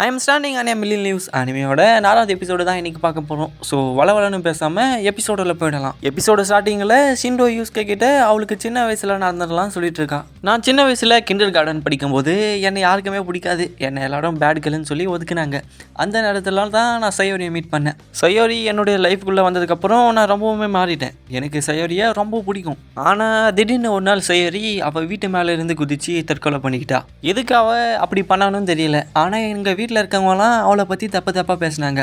I am standing அனியா million news அனிமையோட நாலாவது எபிசோடு தான் இன்றைக்கி பார்க்க போகிறோம் ஸோ வளவலன்னு பேசாமல் எபிசோடில் போயிடலாம். எபிசோடு ஸ்டார்டிங்கில் ஷிண்டோ யூஸ்கே கிட்ட அவளுக்கு சின்ன வயசில் நடந்துடலாம் சொல்லிட்டு இருக்கான் நான் சின்ன வயசில் கிண்டர் கார்டன் படிக்கும்போது என்னை யாருக்குமே பிடிக்காது. என்னை எல்லாரும் பேட் கேர்ள்னு சொல்லி ஒதுக்குனாங்க. அந்த நேரத்துல தான் நான் சையோரியை மீட் பண்ணேன். சையோரி என்னுடைய லைஃப்குள்ளே வந்ததுக்கப்புறம் நான் ரொம்பவுமே மாறிட்டேன். எனக்கு சையோரியை ரொம்ப பிடிக்கும். ஆனால் திடீர்னு ஒரு நாள் சையோரி அவள் வீட்டு மேலே இருந்து குதித்து தற்கொலை பண்ணிக்கிட்டா. எதுக்கு அவள் அப்படி பண்ணானும் தெரியல. ஆனால் எங்கள் வீட்டில் இருக்கவங்களாம் அவளை பற்றி தப்பு தப்பாக பேசினாங்க.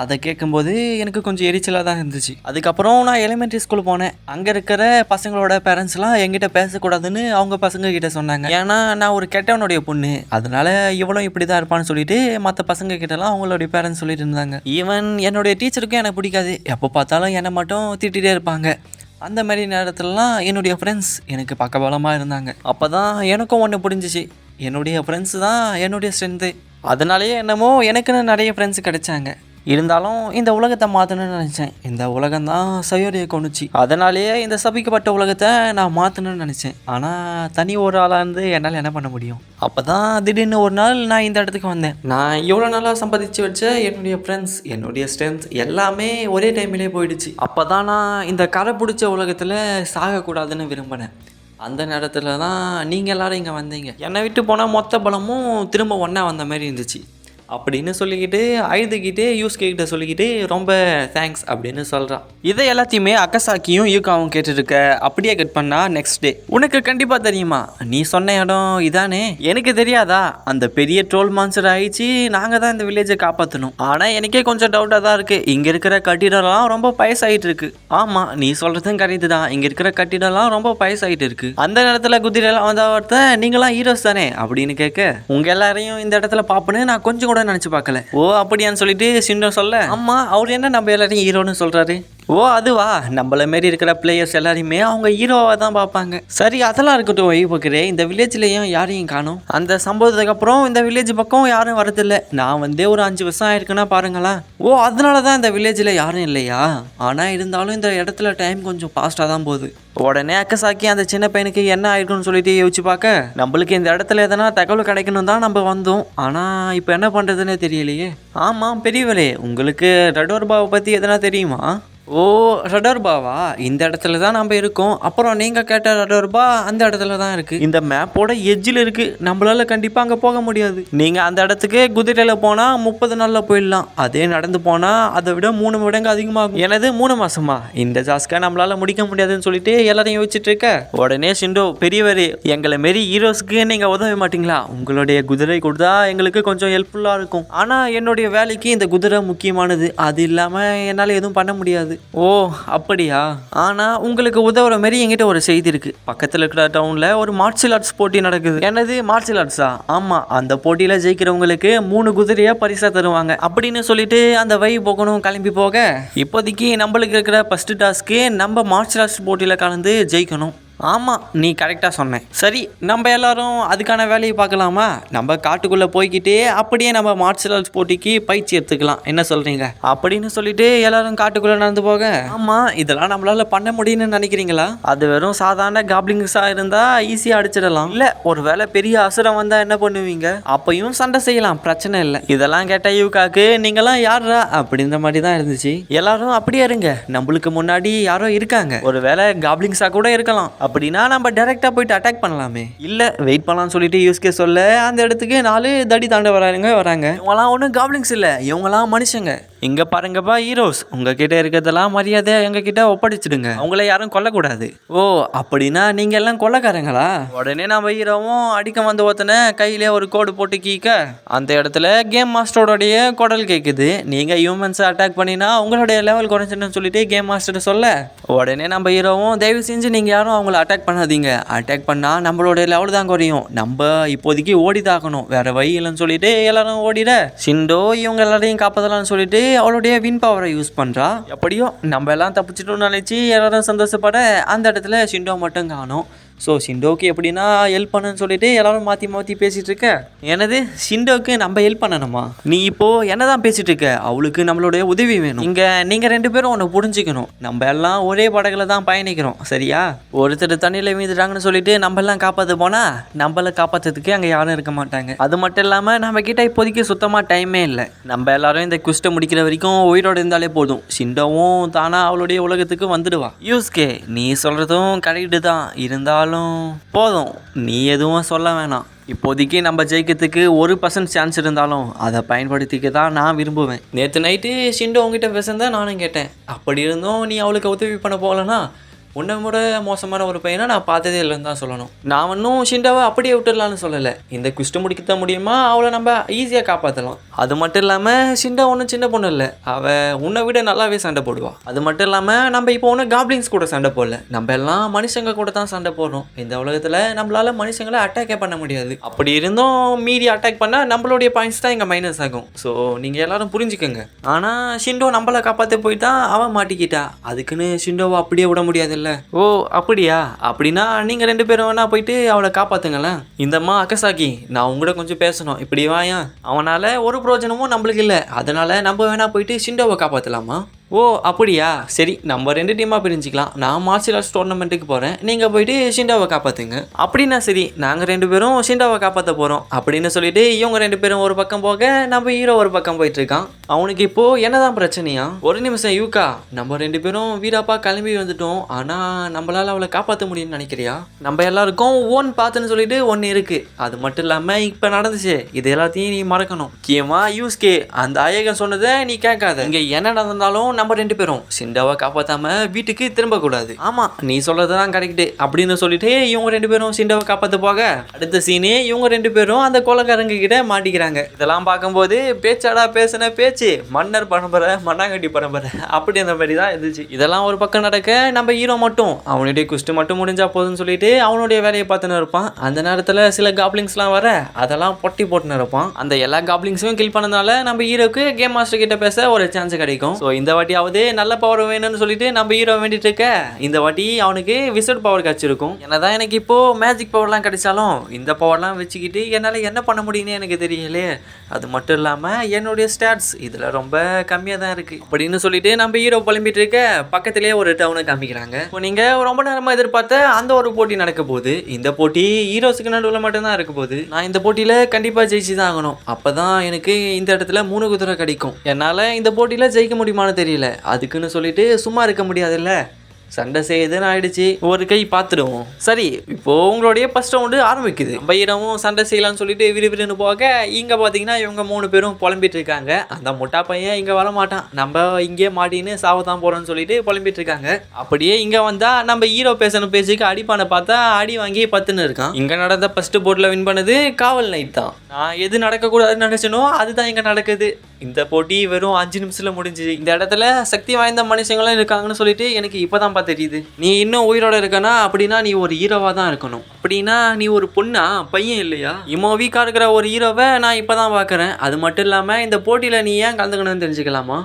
அதை கேட்கும்போது எனக்கு கொஞ்சம் எரிச்சலாக தான் இருந்துச்சு. அதுக்கப்புறம் நான் எலிமெண்ட்ரி ஸ்கூல் போனேன். அங்கே இருக்கிற பசங்களோட பேரண்ட்ஸ்லாம் என்கிட்ட பேசக்கூடாதுன்னு அவங்க பசங்க கிட்ட சொன்னாங்க. ஏன்னா நான் ஒரு கெட்டவனுடைய பொண்ணு. அதனால இவளும் இப்படி தான் இருப்பான்னு சொல்லிட்டு மற்ற பசங்க கிட்டலாம் அவங்களுடைய பேரண்ட்ஸ் சொல்லிட்டு இருந்தாங்க. ஈவன் என்னுடைய டீச்சருக்கும் எனக்கு பிடிக்காது. எப்போ பார்த்தாலும் என்னை மட்டும் திட்டிகிட்டே இருப்பாங்க. அந்த மாதிரி நேரத்துலலாம் என்னுடைய ஃப்ரெண்ட்ஸ் எனக்கு பக்கபலமாக இருந்தாங்க. அப்போ தான் எனக்கும் ஒன்று புரிஞ்சிச்சு. என்னுடைய ஃப்ரெண்ட்ஸ் தான் என்னுடைய ஸ்ட்ரென்த்து அதனாலேயே என்னமோ எனக்குன்னு நிறைய ஃப்ரெண்ட்ஸ் கிடைச்சாங்க. இருந்தாலும் இந்த உலகத்தை மாற்றணும்னு நினச்சேன். இந்த உலகம் தான் சயோரியை கொண்டுச்சு. அதனாலேயே இந்த சபிக்கப்பட்ட உலகத்தை நான் மாற்றணும்னு நினச்சேன். ஆனால் தனி ஒரு ஆளாக இருந்து என்னால் என்ன பண்ண முடியும்? அப்போ தான் திடீர்னு ஒரு நாள் நான் இந்த இடத்துக்கு வந்தேன். நான் இவ்வளோ நாளாக சம்பாதிச்சு வச்ச என்னுடைய ஃப்ரெண்ட்ஸ் என்னுடைய ஸ்ட்ரென்த் எல்லாமே ஒரே டைமிலே போயிடுச்சு. அப்போ தான் நான் இந்த கரை பிடிச்ச உலகத்தில் சாகக்கூடாதுன்னு விரும்பினேன். அந்த நேரத்தில் தான் நீங்கள் எல்லோரும் இங்கே வந்தீங்க. என்னை விட்டு போனால் மொத்த பலமும் திரும்ப ஒன்றா வந்த மாதிரி இருந்துச்சு. அப்படின்னு சொல்லிக்கிட்டு அழுதுகிட்டே யூஸ்கே கிட்ட சொல்லிக்கிட்டு ரொம்ப தேங்க்ஸ் அப்படின்னு சொல்கிறான் இதை எல்லாத்தையுமே அக்கசாக்கியும் யூகாவும் கேட்டுருக்க அப்படியே கட் பண்ணா நெக்ஸ்ட் டே உனக்கு கண்டிப்பாக தெரியுமா? நீ சொன்ன இடம் இதானே? எனக்கு தெரியாதா? அந்த பெரிய ட்ரோல் மான்சர் ஆயிடுச்சு. நாங்கள் தான் இந்த வில்லேஜை காப்பாற்றணும் ஆனால் எனக்கே கொஞ்சம் டவுட்டாக தான் இருக்குது இங்கே இருக்கிற கட்டிடம்லாம் ரொம்ப பயசாயிட்டு இருக்கு. ஆமாம் நீ சொல்கிறதும் கரெக்டு தான். இங்கே இருக்கிற கட்டிடம்லாம் ரொம்ப பயசாயிட்டு இருக்கு. அந்த நேரத்தில் குதிரையெல்லாம் வந்த வார்த்தை நீங்களாம் ஹீரோஸ் தானே? அப்படின்னு கேட்க உங்கள் எல்லாரையும் இந்த இடத்துல பார்ப்பேன்னு நான் கொஞ்சம் கூட நினச்சி பார்க்கல. ஓ அப்படியான்னு சொல்லிட்டு சிண்டோ சொல்ல? அம்மா அவர் என்ன நம்ம எல்லாரையும் ஹீரோன்னு சொல்கிறாரு ஓ அதுவா? நம்மள மாரி இருக்கிற பிளேயர்ஸ் எல்லாரையுமே அவங்க ஹீரோவாக தான் பார்ப்பாங்க. சரி அதெல்லாம் இருக்கட்டும் வைபோக்கிறே இந்த வில்லேஜ்லேயும் யாரையும் காணும். அந்த சம்பவத்துக்கு அப்புறம் இந்த வில்லேஜ் பக்கம் யாரும் வரதில்லை. நான் வந்து ஒரு அஞ்சு வருஷம் ஆயிருக்குன்னா பாருங்களேன் ஓ அதனால தான் இந்த வில்லேஜில் யாரும் இல்லையா? ஆனால் இருந்தாலும் இந்த இடத்துல டைம் கொஞ்சம் ஃபாஸ்ட்டாக தான் போகுது. உடனே அக்கசாக்கி அந்த சின்ன பையனுக்கு என்ன ஆயிருக்குன்னு சொல்லிட்டு யோசிச்சு பார்க்க நம்மளுக்கு இந்த இடத்துல எதனா தகவல் கிடைக்கணும் தான் நம்ம வந்தோம். ஆனால் இப்போ என்ன பண்ணுறதுன்னே தெரியலையே. ஆமாம் பெரியவரே உங்களுக்கு ரடோர்பாவை பற்றி எதனா தெரியுமா? ஓ ரடோர்பாவா இந்த இடத்துல தான் நம்ம இருக்கோம். அப்புறம் நீங்கள் கேட்ட ரடோர்பா அந்த இடத்துல தான் இருக்குது இந்த மேப்போட எஜ்ஜில் இருக்குது நம்மளால கண்டிப்பாக அங்கே போக முடியாது. நீங்கள் அந்த இடத்துக்கு குதிரையில் போனால் முப்பது நாளில் போயிடலாம். அதே நடந்து போனால் அதை விட மூணு மடங்கு அதிகமாகும். எனது மூணு மாசமா? இந்த ஜாஸ்கை நம்மளால முடிக்க முடியாதுன்னு சொல்லிட்டு எல்லாரையும் யோசிச்சுட்டு இருக்க? உடனே சிண்டோ பெரியவர் எங்களை மாரி ஹீரோஸ்க்கு நீங்கள் உதவ மாட்டீங்களா? உங்களுடைய குதிரை கொடுத்தா எங்களுக்கு கொஞ்சம் ஹெல்ப்ஃபுல்லாக இருக்கும். ஆனால் என்னுடைய வேலைக்கு இந்த குதிரை முக்கியமானது. அது இல்லாமல் என்னால் எதுவும் பண்ண முடியாது. ஓ அப்படியா? ஆனால் உங்களுக்கு உதவுற மாதிரி என்கிட்ட ஒரு செய்தி இருக்கு. பக்கத்தில் இருக்கிற டவுனில் ஒரு மார்ஷியல் ஆர்ட்ஸ் போட்டி நடக்குது. என்னது மார்ஷியல் ஆர்ட்ஸா ஆமாம் அந்த போட்டியில் ஜெயிக்கிறவங்களுக்கு மூணு குதிரையா பரிசா தருவாங்க. அப்படின்னு சொல்லிட்டு அந்த வை போகணும் கிளம்பி போக. இப்போதைக்கு நம்மளுக்கு இருக்கிற ஃபர்ஸ்ட் டாஸ்க்கு நம்ம மார்ஷியல் ஆர்ட்ஸ் போட்டியில் கலந்து ஜெயிக்கணும். ஆமாம் நீ கரெக்டாக சொன்னேன் சரி நம்ம எல்லாரும் அதுக்கான வேலையை பார்க்கலாமா? நம்ம காட்டுக்குள்ளே போய்க்கிட்டே அப்படியே நம்ம மார்ஷியல் ஆர்ட்ஸ் போட்டிக்கு பயிற்சி எடுத்துக்கலாம். என்ன சொல்கிறீங்க அப்படின்னு சொல்லிட்டு எல்லாரும் காட்டுக்குள்ளே நடந்து போக. ஆமாம் இதெல்லாம் நம்மளால் பண்ண முடியும்னு நினைக்கிறீங்களா? அது வெறும் சாதாரண காப்ளிங்ஸாக இருந்தால் ஈஸியாக அடிச்சிடலாம். இல்லை ஒரு வேளை பெரிய அசுரம் வந்தால் என்ன பண்ணுவீங்க? அப்பையும் சண்டை செய்யலாம் பிரச்சனை இல்லை. இதெல்லாம் கேட்டால் யூகாக்கு நீங்களாம் யாரா அப்படின்ற மாதிரி தான் இருந்துச்சு. எல்லாரும் அப்படியே இருங்க. நம்மளுக்கு முன்னாடி யாரோ இருக்காங்க. ஒரு வேளை காப்ளிங்ஸாக கூட இருக்கலாம். அப்படின்னா நம்ம டைரெக்டாக போயிட்டு அட்டாக் பண்ணலாமே. இல்லை வெயிட் பண்ணலாம்னு சொல்லிட்டு யூஸ்கே சொல்ல அந்த இடத்துக்கு நாலு தடி தாண்ட வராங்க. வராங்க இவங்களாம் ஒன்றும் காப்ளிங்ஸ் இல்லை இவங்களாம் மனுஷங்க. இங்கே பாருங்கப்பா ஹீரோஸ் உங்ககிட்ட இருக்கிறதெல்லாம் மரியாதை எங்ககிட்ட ஒப்படைச்சிடுங்க. அவங்கள யாரும் கொல்லக்கூடாது. ஓ அப்படின்னா நீங்கள் எல்லாம் கொல்லக்காரங்களா உடனே நம்ம ஹீரோவும் அடிக்க வந்த ஒருத்தனை கையிலே ஒரு கோடு போட்டு கீக்க. அந்த இடத்துல கேம் மாஸ்டரோடைய குடல் கேட்குது நீங்கள் ஹியூமன்ஸை அட்டாக் பண்ணினா உங்களுடைய லெவல் குறைஞ்சிடுன்னு சொல்லிட்டு கேம் மாஸ்டர் சொல்ல. உடனே நம்ம ஹீரோவும் தயவு செஞ்சு நீங்கள் யாரும் அவங்கள அட்டாக் பண்ணாதீங்க. அட்டாக் பண்ணால் நம்மளுடைய லெவல் தான் குறையும். நம்ம இப்போதைக்கு ஓடி தாக்கணும் வேற வழி இல்லைன்னு சொல்லிட்டு எல்லாரும் ஓடிட. சிண்டோ இவங்க எல்லாரையும் காப்பாற்றலாம்னு சொல்லிட்டு அவளுடைய வின் பவரை யூஸ் பண்ணுறா எப்படியோ நம்ம எல்லாம் தப்பிச்சிட்டோம்னு நினச்சி எல்லாரும் சந்தோஷப்பட அந்த இடத்துல ஷிண்டோ மட்டும் காணும். ஸோ ஷிண்டோக்கு எப்படின்னா ஹெல்ப் பண்ணுன்னு சொல்லிட்டு எல்லாரும் மாற்றி மாற்றி பேசிகிட்டு இருக்க. எனது ஷிண்டோக்கு நம்ம ஹெல்ப் பண்ணணுமா? நீ இப்போது என்ன தான் பேசிகிட்டு இருக்க? அவளுக்கு நம்மளுடைய உதவி வேணும். இங்கே நீங்கள் ரெண்டு பேரும் ஒன்று புரிஞ்சுக்கணும். நம்ம எல்லாம் ஒரே படகுல தான் பயணிக்கிறோம். சரியா? ஒருத்தர் தண்ணியில் வீந்துட்டாங்கன்னு சொல்லிட்டு நம்ம எல்லாம் காப்பாற்ற போனால் நம்மளை காப்பாற்றுறதுக்கு அங்கே யாரும் இருக்க மாட்டாங்க. அது மட்டும் இல்லாமல் நம்ம கிட்ட இப்போதைக்கு சுத்தமாக டைமே இல்லை. நம்ம எல்லாரும் இந்த குஸ்ட்டை முடிக்கிற வரைக்கும் உயிரோடு இருந்தாலே போதும். ஷிண்டோவும் தானா அவளுடைய உலகத்துக்கு வந்துடுவா. யூஸ்கே நீ சொல்கிறதும் கரெக்டு தான். இருந்தால் இருந்தாலும் போதும். நீ எதுவும் சொல்ல வேணாம். இப்போதைக்கு நம்ம ஜெயிக்கிறதுக்கு ஒரு பர்சன்ட் சான்ஸ் இருந்தாலும் அதை பயன்படுத்திக்க தான் நான் விரும்புவேன். நேற்று நைட்டு ஷிண்டோ உங்ககிட்ட பேசுனதான் நானும் கேட்டேன். அப்படி இருந்தும் நீ அவளுக்கு உதவி பண்ண போகலன்னா உன்னை விட மோசமான ஒரு பையனை நான் பார்த்ததே இல்லைன்னு தான் சொல்லணும். நான் ஒன்றும் ஷிண்டாவை அப்படியே விட்டுடலான்னு சொல்லலை. இந்த குஸ்ட்டு முடிக்கத்தான் முடியுமா? அவளை நம்ம ஈஸியாக காப்பாற்றலாம் அது மட்டும் இல்லாமல் ஷிண்டா ஒன்றும் சின்ன பொண்ணு இல்லை. அவள் உன்னை விட நல்லாவே சண்டை போடுவாள் அது மட்டும் இல்லாமல் நம்ம இப்போ ஒன்றும் காப்ளின்ஸ் கூட சண்டை போடல. நம்ம எல்லாம் மனுஷங்க கூட தான் சண்டை போடுறோம். இந்த உலகத்தில் நம்மளால் மனுஷங்களை அட்டாக்கே பண்ண முடியாது. அப்படி இருந்தும் மீறி அட்டாக் பண்ணால் நம்மளுடைய பாயிண்ட்ஸ் தான் இங்கே மைனஸ் ஆகும். ஸோ நீங்கள் எல்லாரும் புரிஞ்சுக்கோங்க. ஆனால் ஷிண்டோ நம்மளை காப்பாற்ற போய் தான் அவன் மாட்டிக்கிட்டா. அதுக்குன்னு ஷிண்டோவை அப்படியே விட முடியாதுல்ல ஓ அப்படியா? அப்படின்னா நீங்கள் ரெண்டு பேரும் வேணா போயிட்டு அவளை காப்பாற்றுங்களேன் இந்தம்மா அக்கசாக்கி நான் உங்கள்கிட்ட கொஞ்சம் பேசணும். இப்படி வாயா அவனால் ஒரு பிரயோஜனமும் நம்மளுக்கு இல்லை. அதனால் நம்ம வேணா போயிட்டு ஷிண்டோவை காப்பாற்றலாமா ஓ அப்படியா? சரி நம்ம ரெண்டு டீமாக பிரிஞ்சுக்கலாம். நான் மார்ஷியல் ஆர்ட்ஸ் டோர்னமெண்ட்டுக்கு போகிறேன் நீங்கள் போயிட்டு ஷிண்டாவை காப்பாற்றுங்க அப்படின்னா சரி நாங்கள் ரெண்டு பேரும் ஷிண்டாவை காப்பாற்ற போகிறோம் அப்படின்னு சொல்லிட்டு இவங்க ரெண்டு பேரும் ஒரு பக்கம் போக நம்ம ஹீரோ ஒரு பக்கம் போயிட்டுருக்கான் அவனுக்கு இப்போது என்னதான் பிரச்சனையா? ஒரு நிமிஷம் யூகா. நம்ம ரெண்டு பேரும் வீராப்பா கிளம்பி வந்துட்டோம். ஆனால் நம்மளால் அவளை காப்பாற்ற முடியும்னு நினைக்கிறியா? நம்ம எல்லாருக்கும் ஓன் பார்த்துன்னு சொல்லிட்டு ஒன்று இருக்குது அது மட்டும் இல்லாமல் இப்போ நடந்துச்சு. இது எல்லாத்தையும் நீ மறக்கணும். முக்கியமாக யூஸ்கே அந்த ஐயகன் சொன்னதை நீ கேட்காத. இங்கே என்ன நடந்தாலும் நம்ம ரெண்டு பேரும். சிண்டாவை காப்பாற்றாம வீட்டுக்கு திரும்பக்கூடாது ஆமாம் நீ சொல்கிறது தான் கரெக்டு அப்படின்னு சொல்லிட்டு இவங்க ரெண்டு பேரும் சிண்டாவை காப்பாற்ற போக அடுத்த சீனே இவங்க ரெண்டு பேரும் அந்த கொலக்காரங்க கிட்ட மாட்டிக்கிறாங்க. இதெல்லாம் பார்க்கும்போது பேச்சாடா பேசின பேச்சு. மன்னர் பரம்பரை மண்ணாங்கட்டி பரம்பரை. அப்படி அந்த மாதிரி தான் இருந்துச்சு. இதெல்லாம் ஒரு பக்கம் நடக்க நம்ம ஹீரோ மட்டும். அவனுடைய குஸ்ட்டு மட்டும் முடிஞ்சா போதும்னு சொல்லிட்டு அவனுடைய வேலையை பார்த்துன்னு இருப்பான். அந்த நேரத்தில் சில காப்ளிங்ஸ்லாம் வர அதெல்லாம் பொட்டி போட்டுன்னு இருப்பான். அந்த எல்லா காப்ளிங்ஸையும் கில் பண்ணனால நம்ம ஹீரோக்கு கேம் மாஸ்டர் கிட்ட பேச ஒரு சான்ஸ் கிடைக்கும். ஸோ இந்த வாட்டியாவது நல்ல பவர் வேணும்னு சொல்லிட்டு நம்ம ஹீரோ வேண்டிட்டு இருக்க. இந்த வாட்டி அவனுக்கு விசிட் பவர் கிடச்சிருக்கும். என்னதான் எனக்கு இப்போ மேஜிக் பவர்லாம் கிடைச்சாலும் இந்த பவர்லாம் வச்சுக்கிட்டு என்னால் என்ன பண்ண முடியும்னு எனக்கு தெரியலையே. அது மட்டும் இல்லாமல் என்னுடைய ஸ்டாட்ஸ் இதில் ரொம்ப கம்மியாக தான் இருக்குது அப்படின்னு சொல்லிட்டு நம்ம ஹீரோ புலம்பிட்டு இருக்க பக்கத்திலேயே ஒரு டவுனை காமிக்கிறாங்க. இப்போ நீங்கள் ரொம்ப நேரமாக எதிர்பார்த்த அந்த ஒரு போட்டி நடக்க போகுது. இந்த போட்டி ஹீரோஸுக்கு நடுவில் மட்டும்தான் இருக்க போகுது. நான் இந்த போட்டியில் கண்டிப்பாக ஜெயிச்சு தான் ஆகணும். அப்போ தான் எனக்கு இந்த இடத்துல மூணு குதிரை கிடைக்கும். என்னால் இந்த போட்டியில் ஜெயிக்க முடியுமான்னு தெரியல. அதுக்குன்னு சொல்லிட்டு சும்மா இருக்க முடியாதுல்ல? சண்டை செய்யுதுன்னு ஆயிடுச்சு. ஒரு கை பார்த்துடுவோம் சரி இப்போ உங்களுடைய ஃபர்ஸ்ட் ரவுண்டு ஆரம்பிக்குது. பையனமும் சண்டை செய்யலாம்னு சொல்லிட்டு விறுவிறுன்னு போக இங்கே பார்த்தீங்கன்னா இவங்க மூணு பேரும் புலம்பிட்டு இருக்காங்க. அந்த முட்டா பையன் இங்கே வர மாட்டான். நம்ம இங்கே மாட்டின்னு சாவத்தான் போகிறோம்னு சொல்லிட்டு புலம்பிட்டு இருக்காங்க. அப்படியே இங்கே வந்தால் நம்ம ஹீரோ பேசணும் பேச்சுக்கு அடிப்பானை பார்த்தா அடி வாங்கி பத்துன்னு இருக்கான். இங்கே நடந்த ஃபர்ஸ்ட் போட்டில் வின் பண்ணது காவல் நைட் தான். நான் எது நடக்கக்கூடாதுன்னு நினச்சனோ அதுதான் இங்கே நடக்குது. இந்த போட்டி வெறும் அஞ்சு நிமிஷத்தில் முடிஞ்சுது. இந்த இடத்துல சக்தி வாய்ந்த மனுஷங்களும் இருக்காங்கன்னு சொல்லிட்டு எனக்கு இப்போ இப்போதான்ப்பா தெரியுது. நீ இன்னும் உயிரோட இருக்கனா? அப்படின்னா நீ ஒரு ஹீரோவாக தான் இருக்கணும். அப்படின்னா நீ ஒரு பொண்ணா? பையன் இல்லையா? இம்மோ வீக்காக இருக்கிற ஒரு ஹீரோவை நான் இப்போ தான் பார்க்குறேன். அது மட்டும் இல்லாமல் இந்த போட்டியில் நீ ஏன் கலந்துக்கணும்னு தெரிஞ்சுக்கலாமா?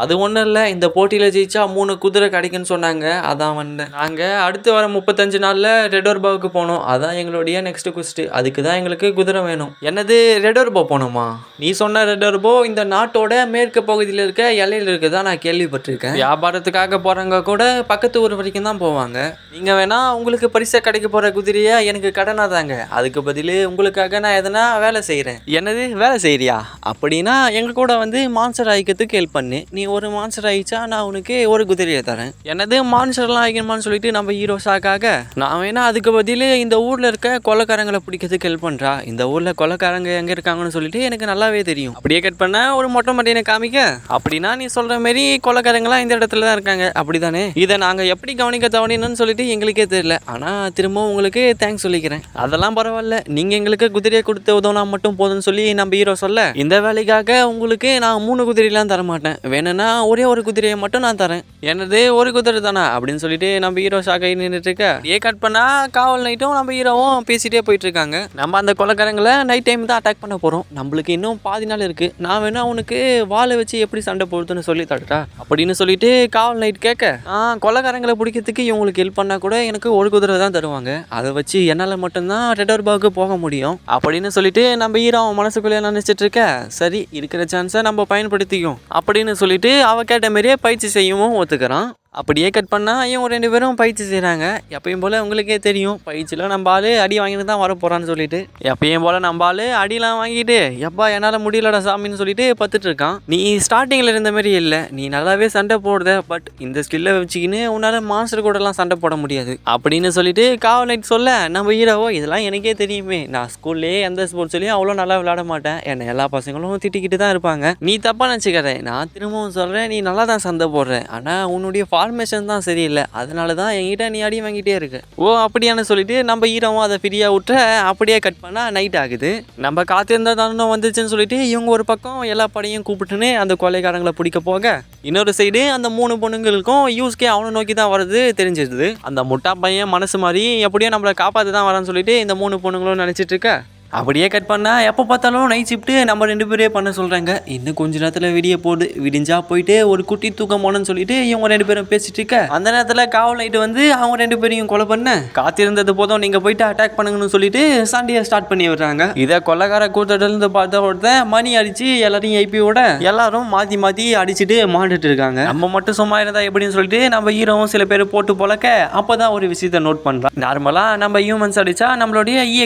அது ஒன்றும் இல்லை இந்த போட்டியில் ஜெயிச்சா மூணு குதிரை கிடைக்குன்னு சொன்னாங்க. அதான் வந்தேன். நாங்கள் அடுத்து வர முப்பத்தஞ்சு நாளில் ரெடோர்பாவுக்கு போனோம். அதான் எங்களுடைய நெக்ஸ்ட் குஸ்ட்டு அதுக்கு தான் எங்களுக்கு குதிரை வேணும். என்னது ரெடோர்பா போகணுமா நீ சொன்ன ரெடோர்போ இந்த நாட்டோட மேற்கு பகுதியில் இருக்க எல்லையில் இருக்கதான் நான் கேள்விப்பட்டிருக்கேன். வியாபாரத்துக்காக போகிறவங்க கூட பக்கத்து ஊர் வரைக்கும் தான் போவாங்க. நீங்கள் வேணால் உங்களுக்கு பரிசாக கிடைக்க போகிற குதிரையை எனக்கு கடனாக தாங்க. அதுக்கு பதில் உங்களுக்காக நான் எதனா வேலை செய்கிறேன் என்னது? வேலை செய்கிறியா அப்படின்னா எங்கள் கூட வந்து மான்சர் ஆயிக்கிறதுக்கு ஹெல்ப் பண்ணு. நீ நீ ஒரு மான்சர் ஆயிடுச்சா நான் உனக்கு ஒரு குதிரையை தரேன். என்னது மான்சர்லாம் ஆகிக்கணுமான்னு சொல்லிட்டு நம்ம ஹீரோஸாக்காக நான் வேணா அதுக்கு பதில் இந்த ஊரில் இருக்க கொலக்காரங்களை பிடிக்கிறதுக்கு ஹெல்ப் பண்ணுறா இந்த ஊரில் கொலக்காரங்க எங்கே இருக்காங்கன்னு சொல்லிட்டு எனக்கு நல்லாவே தெரியும். அப்படியே கட் பண்ண ஒரு மொட்டை மட்டையை காமிக்க. அப்படின்னா நீ சொல்கிற மாரி கொலக்காரங்களாம் இந்த இடத்துல தான் இருக்காங்க. அப்படிதானே? இதை நாங்கள் எப்படி கவனிக்க தவணினு சொல்லிட்டு எங்களுக்கே தெரியல. ஆனால் திரும்பவும் உங்களுக்கு தேங்க்ஸ் சொல்லிக்கிறேன். அதெல்லாம் பரவாயில்ல. நீங்கள் எங்களுக்கு குதிரையை கொடுத்து உதவுனா மட்டும் போதும்னு சொல்லி நம்ம ஹீரோ சொல்ல இந்த வேலைக்காக உங்களுக்கு நான் மூணு குதிரையெல்லாம் தர மாட்டேன் வேணும்னா என்னென்னா ஒரே ஒரு குதிரையை மட்டும் நான் தரேன். என்னது ஒரு குதிரை தானே? அப்படின்னு சொல்லிட்டு நம்ம ஹீரோ ஷாக் நின்றுட்டு இருக்க. ஏ கட் பண்ணால் காவல் நைட்டும் நம்ம ஹீரோவும் பேசிகிட்டே போயிட்டு இருக்காங்க. நம்ம அந்த கொலக்காரங்களை நைட் டைம் தான் அட்டாக் பண்ண போகிறோம் நம்மளுக்கு இன்னும் பாதி நாள் இருக்குது நான் வேணா அவனுக்கு வாளை வச்சு எப்படி சண்டை போடுதுன்னு சொல்லி தரட்டா? அப்படின்னு சொல்லிட்டு காவல் நைட் கேட்க ஆ கொலைக்காரங்களை பிடிக்கிறதுக்கு இவங்களுக்கு ஹெல்ப் பண்ணால் கூட எனக்கு ஒரு குதிரை தான் தருவாங்க. அதை வச்சு என்னால் மட்டும்தான் ரெட் பாக்கு போக முடியும். அப்படின்னு சொல்லிட்டு நம்ம ஹீரோ அவன் மனசுக்குள்ளே நினச்சிட்டு இருக்க சரி இருக்கிற சான்ஸை நம்ம பயன்படுத்திக்கும் அப்படின்னு சொல்லிட்டு அவள் கேட்ட மாதிரியே பயிற்சி செய்யவும் ஒத்துக்கிறான். அப்படியே கட் பண்ணால் ஒரு ரெண்டு பேரும் பயிற்சி செய்கிறாங்க எப்பயும் போல் உங்களுக்கே தெரியும். பயிற்சியில் நம்ம ஆள் அடி வாங்கிட்டு தான் வர போகிறான்னு சொல்லிட்டு. எப்பயும் போல் நம்ம ஆள் அடிலாம் வாங்கிட்டு எப்பா என்னால் முடியலடா சாமின்னு சொல்லிட்டு பத்துட்டு இருக்கான். நீ ஸ்டார்டிங்கில் இருந்த மாதிரி இல்லை. நீ நல்லாவே சண்டை போடுத பட் இந்த ஸ்கில்லை வச்சுக்கின்னு உன்னால் மாஸ்டர் கூடலாம் சண்டை போட முடியாது. அப்படின்னு சொல்லிட்டு காவல் நைட் சொல்ல நம்ம ஹீரோவோ இதெல்லாம் எனக்கே தெரியுமே. நான் ஸ்கூல்லேயே எந்த ஸ்போர்ட்ஸ்லேயும் அவ்வளோ நல்லா விளையாட மாட்டேன். என்னை எல்லா பசங்களும் திட்டிக்கிட்டு தான் இருப்பாங்க. நீ தப்பாக நினச்சிக்கிறேன் நான் திரும்பவும் சொல்கிறேன் நீ நல்லா தான் சண்டை போடுற. ஆனால் உன்னுடைய ஃபார்மேஷன் தான் சரியில்லை. அதனால தான் என்கிட்ட நீ அடி வாங்கிட்டே இருக்க. ஓ அப்படியான்னு சொல்லிட்டு நம்ம ஹீரோவும் அதை ஃப்ரீயாக விட்டு அப்படியே கட் பண்ணால் நைட் ஆகுது. நம்ம காத்திருந்த தானே வந்துச்சுன்னு சொல்லிட்டு இவங்க ஒரு பக்கம் எல்லா படையும் கூப்பிட்டுன்னு அந்த கொலைக்காரங்களை பிடிக்க போக இன்னொரு சைடு அந்த மூணு பொண்ணுங்களுக்கும் யூஸ்கே அவனை நோக்கி தான் வர்றது தெரிஞ்சிருது அந்த முட்டா பையன் மனசு மாதிரி எப்படியோ நம்மளை காப்பாற்ற தான் வரான்னு சொல்லிட்டு இந்த மூணு பொண்ணுங்களும் நினச்சிட்டு இருக்க. அப்படியே கட் பண்ணால் எப்போ பார்த்தாலும் நைட் ஷிஃப்ட்டு நம்ம ரெண்டு பேரே பண்ண சொல்கிறாங்க இன்னும் கொஞ்ச நேரத்தில் விடிய போடு விடிஞ்சா போயிட்டு ஒரு குட்டி தூக்கம் போனோன்னு சொல்லிட்டு இவங்க ரெண்டு பேரும் பேசிட்டு இருக்க. அந்த நேரத்தில் காவல் நைட்டு வந்து அவங்க ரெண்டு பேரையும் கொலை பண்ண. காத்திருந்தது போதும் நீங்கள் போயிட்டு அட்டாக் பண்ணுங்கன்னு சொல்லிட்டு சண்டையை ஸ்டார்ட் பண்ணி விடுறாங்க. இதை கொள்ளக்கார கூட்டத்திலிருந்து பார்த்த ஒருத்தன் மணி அடித்து எல்லாரையும் ஐபியோட விட எல்லாரும் மாற்றி மாற்றி அடிச்சுட்டு மாண்டுட்டு இருக்காங்க. நம்ம மட்டும் சும்மா இருந்தா எப்படின்னு சொல்லிட்டு நம்ம ஹீரோவும் சில பேர் போட்டு போலக்க அப்போ தான் ஒரு விஷயத்த நோட் பண்ணுறான் நார்மலாக நம்ம ஹியூமன்ஸ் அடித்தா நம்மளுடைய இ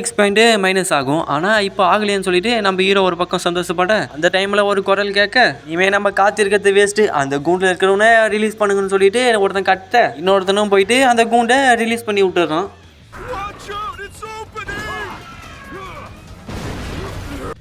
மைனஸ் ஆகும். ஆனால் இப்போ ஆகலையேன்னு சொல்லிட்டு நம்ம ஹீரோ ஒரு பக்கம் சந்தோஷப்பட அந்த டைமில் ஒரு குரல் கேட்க இனிமே நம்ம காத்திருக்கிறது வேஸ்ட்டு அந்த கூண்டில் இருக்கிறவனே ரிலீஸ் பண்ணுங்கன்னு சொல்லிட்டு ஒருத்தன் கட்ட இன்னொருத்தனும் போயிட்டு அந்த கூண்டை ரிலீஸ் பண்ணி விட்டுறான்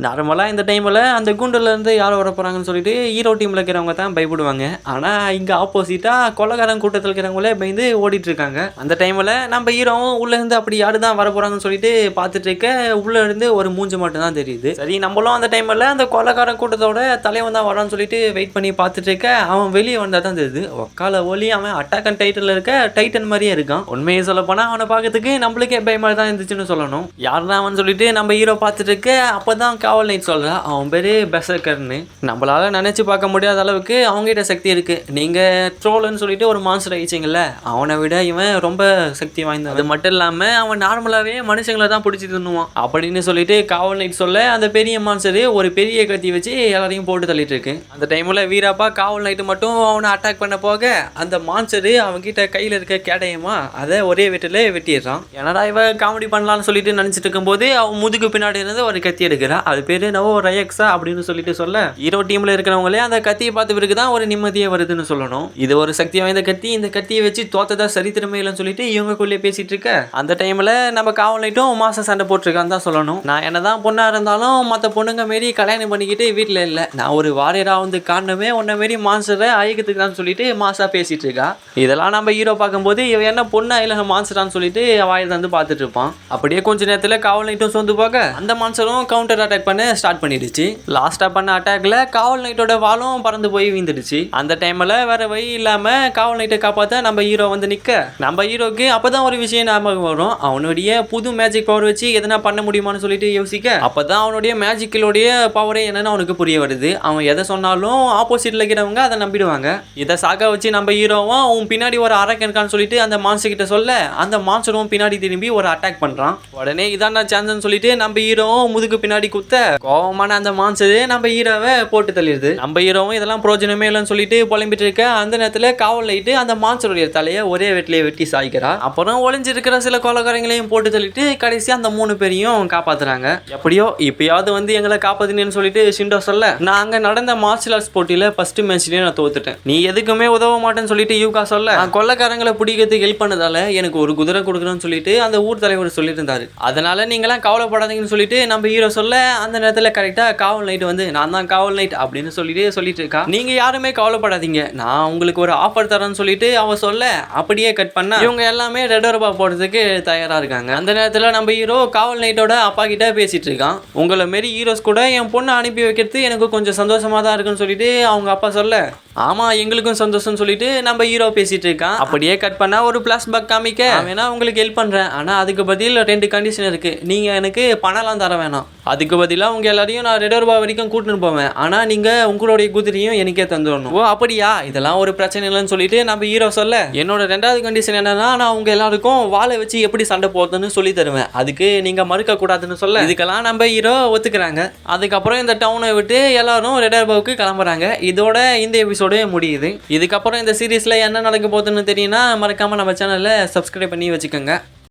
நார்மலாக இந்த டைமில் அந்த குண்டுலேருந்து யார் வர போகிறாங்கன்னு சொல்லிட்டு ஹீரோ டீமில் இருக்கிறவங்க தான் பயப்படுவாங்க. ஆனால் இங்கே ஆப்போசிட்டாக கொலகாரன் கூட்டத்தில் இருக்கிறவங்களே பயந்து ஓடிட்டுருக்காங்க அந்த டைமில் நம்ம ஹீரோவும் உள்ளேருந்து அப்படி யாரு தான் வர போகிறாங்கன்னு சொல்லிட்டு பார்த்துட்டு இருக்க உள்ளே இருந்து ஒரு மூஞ்சி மட்டும் தான் தெரியுது. சரி நம்மளும் அந்த டைமில் அந்த கொலகாரன் கூட்டத்தோட தலைவன் தான் வரான்னு சொல்லிட்டு வெயிட் பண்ணி பார்த்துட்டு இருக்க அவன் வெளியே வந்தால் தான் தெரியுது. ஒக்கால ஒலி அவன் அட்டாக் அண்ட் டைட்டில் இருக்க டைட்டன் மாதிரியே இருக்கான். உண்மையை சொல்ல போனால் அவனை பார்க்கறதுக்கு நம்மளுக்கே பயமாக தான் இருந்துச்சுன்னு சொல்லணும். யாருன்னா அவன் சொல்லிட்டு நம்ம ஹீரோ பார்த்துட்டு இருக்க அப்போ தான் காவல் நைட் சொல்கிறா அவன் பேர் பெசர்கர்னு நம்மளால் நினச்சி பார்க்க முடியாத அளவுக்கு அவங்ககிட்ட சக்தி இருக்குது நீங்கள் ட்ரோல்னு சொல்லிட்டு ஒரு மான்ஸ்டர் ஆயிடுச்சிங்கல்ல அவனை விட இவன் ரொம்ப சக்தி வாய்ந்தவன். அது மட்டும் இல்லாமல் அவன் நார்மலாகவே மனுஷங்களை தான் பிடிச்சி தின்னுவான். அப்படின்னு சொல்லிட்டு காவல் நைட் சொல்ல அந்த பெரிய மான்ஸ்டர் ஒரு பெரிய கத்தி வச்சு எல்லாரையும் போட்டு தள்ளிட்டு இருக்கு. அந்த டைமில் வீராப்பா காவல் நைட்டு மட்டும் அவனை அட்டாக் பண்ண போக அந்த மான்ஸ்டர் அவன்கிட்ட கையில் இருக்க கேடயமா அதை ஒரே வெட்டில் வெட்டிடுறான். என்னடா இவன் காமெடி பண்ணலான்னு சொல்லிட்டு நினச்சிட்டு இருக்கும்போது அவன் முதுகு பின்னாடி இருந்து ஒரு கத்தி எடுக்கிறான் அது பேர் நவோ ரயக்ஸா அப்படின்னு சொல்லிட்டு சொல்ல ஹீரோ டீமில் இருக்கிறவங்களே அந்த கத்தியை பார்த்த பிறகு தான் ஒரு நிம்மதியே வருதுன்னு சொல்லணும். இது ஒரு சக்தி வாய்ந்த கத்தி. இந்த கத்தியை வச்சு தோத்ததா சரித்திரமே இல்லைன்னு சொல்லிட்டு இவங்கக்குள்ளே பேசிட்டு இருக்க. அந்த டைமில் நம்ம காவல் நைட்டும் மாசம் சண்டை போட்டிருக்கான்னு தான் சொல்லணும். நான் என்னதான் பொண்ணாக இருந்தாலும் மற்ற பொண்ணுங்க மாரி கல்யாணம் பண்ணிக்கிட்டு வீட்டில் இல்லை. நான் ஒரு வாரியராக வந்து காரணமே உன்ன மாரி மான்சரை ஆயக்கத்துக்குதான் சொல்லிட்டு மாசா பேசிட்டு இருக்கா. இதெல்லாம் நம்ம ஹீரோ பார்க்கும்போது இவ என்ன பொண்ணா இல்லை மான்சரான்னு சொல்லிட்டு வாயில் வந்து பார்த்துட்டு இருப்பான். அப்படியே கொஞ்ச நேரத்தில் காவல் நைட்டும் சொந்து போக அந்த மான்சரும் கவுண்டர் அட்டாக் பண்ண ஸ்டார்ட் பண்ணிடுச்சு. லாஸ்ட்டாக பண்ண அட்டாக்ல காவல் நைட்டோட வாலும் பறந்து போய் வீந்துடுச்சு அந்த டைமில் வேற வழி இல்லாமல் காவல் நைட்டை காப்பாற்ற நம்ம ஹீரோ வந்து நிற்க நம்ம ஹீரோக்கு அப்பதான் ஒரு விஷயம் ஞாபகம் வரும். அவனுடைய புது மேஜிக் பவர் வச்சு எதனா பண்ண முடியுமான்னு சொல்லிட்டு யோசிக்க. அப்பதான் அவனுடைய மேஜிக்கலுடைய பவரே என்னன்னு அவனுக்கு புரிய வருது. அவன் எதை சொன்னாலும் ஆப்போசிட்ல இருக்கிறவங்க அதை நம்பிடுவாங்க. இதை சாக வச்சு நம்ம ஹீரோவும் உன் பின்னாடி ஒரு அரக்கன் இருக்கான்னு சொல்லிட்டு அந்த மான்சர் கிட்ட சொல்ல அந்த மான்சரும் பின்னாடி திரும்பி ஒரு அட்டாக் பண்றான். உடனே இதான் நான் சான்ஸ்னு சொல்லிட்டு நம்ம ஹீரோவும் முதுகு பின்னாடி குத்த கோபமான அந்த மான்சரு நம்ம ஹீரோவை போட்டு தள்ளிடுது. நம்ம ஹீரோவும் இதெல்லாம் பிரோஜனமே இல்லைன்னு சொல்லிட்டு புலம்பிட்டு இருக்க அந்த நேரத்தில் காவல் லைட்டு அந்த மான்சருடைய தலையை ஒரே வெட்டிலேயே வெட்டி சாய்க்கிறா. அப்புறம் ஒளிஞ்சிருக்கிற சில கொலகாரங்களையும் போட்டு தள்ளிட்டு கடைசி அந்த மூணு பேரையும் காப்பாத்துறாங்க. எப்படியோ இப்பயாவது வந்து எங்களை காப்பாத்துனேன்னு சொல்லிட்டு ஷிண்டோ சொல்ல நான் அங்க நடந்த மார்ஷல் ஆர்ட்ஸ் போட்டியில ஃபர்ஸ்ட் மேட்ச்லயே நான் தோத்துட்டேன். நீ எதுக்குமே உதவ மாட்டேன்னு சொல்லிட்டு யூகா சொல்ல நான் கொள்ளக்காரங்களை பிடிக்கிறதுக்கு ஹெல்ப் பண்ணதால எனக்கு ஒரு குதிரை கொடுக்கணும்னு சொல்லிட்டு அந்த ஊர் தலைவர் சொல்லியிருந்தாரு அதனால நீங்களாம் கவலைப்படாதீங்கன்னு சொல்லிட்டு நம்ம ஹீரோ சொல்ல அந்த நேரத்தில் கரெக்டாக காவல் நைட் வந்து நான் தான் காவல் நைட் அப்படின்னு சொல்லிட்டு சொல்லிட்டு இருக்கா? நீங்க யாருமே கவலைப்படாதீங்க. நான் உங்களுக்கு ஒரு ஆஃபர் தரேன்னு சொல்லிட்டு அவ சொல்ல அப்படியே கட் பண்ணா இவங்க எல்லாமே ரெட் ரூபா போடுறதுக்கு தயாரா இருக்காங்க. அந்த நேரத்தில் நம்ம ஹீரோ காவல் நைட்டோட அப்பா கிட்ட பேசிட்டு இருக்கான். உங்களை மாரி ஹீரோஸ் கூட என் பொண்ணை அனுப்பி வைக்கிறது எனக்கு கொஞ்சம் சந்தோஷமா தான் இருக்குன்னு சொல்லிட்டு அவங்க அப்பா சொல்ல ஆமா எங்களுக்கும் சந்தோஷம் சொல்லிட்டு நம்ம ஹீரோ பேசிட்டு இருக்கான். அப்படியே கட் பண்ணா ஒரு பிளாஸ் பக் காமிக்க. "நான் வேணா உங்களுக்கு ஹெல்ப் பண்றேன். ஆனா அதுக்கு பதில் ரெண்டு கண்டிஷன் இருக்கு. நீங்க எனக்கு பணம்லாம் தர வேணாம். அதுக்கு பதிலா உங்க எல்லாரையும் நான் ரெண்டு ரூபாய் வரைக்கும் கூட்டின்னு போவேன். ஆனா நீங்க உங்களுடைய குதிரையும் எனக்கே தந்துடணும். ஓ அப்படியா? இதெல்லாம் ஒரு பிரச்சனை இல்லைன்னு சொல்லிட்டு நம்ம ஹீரோ சொல்ல. என்னோட ரெண்டாவது கண்டிஷன் என்னன்னா நான் உங்க எல்லாருக்கும் வாளை வச்சு எப்படி சண்டை போடுறதுன்னு சொல்லி தருவேன். அதுக்கு நீங்க மறுக்க கூடாதுன்னு சொல்ல. இதுக்கெல்லாம் நம்ம ஹீரோ ஒத்துக்கிறாங்க. அதுக்கப்புறம் இந்த டவுனை விட்டு எல்லாரும் ரெடர்பாவுக்கு கிளம்புறாங்க. இதோட இந்த எபிசோடு முடியுது. இதுக்கப்புறம் இந்த சீரீஸில் என்ன நடக்க போகுதுன்னு தெரியும்னா மறக்காமல் நம்ம சேனலில் சப்ஸ்கிரைப் பண்ணி வச்சுக்கோங்க.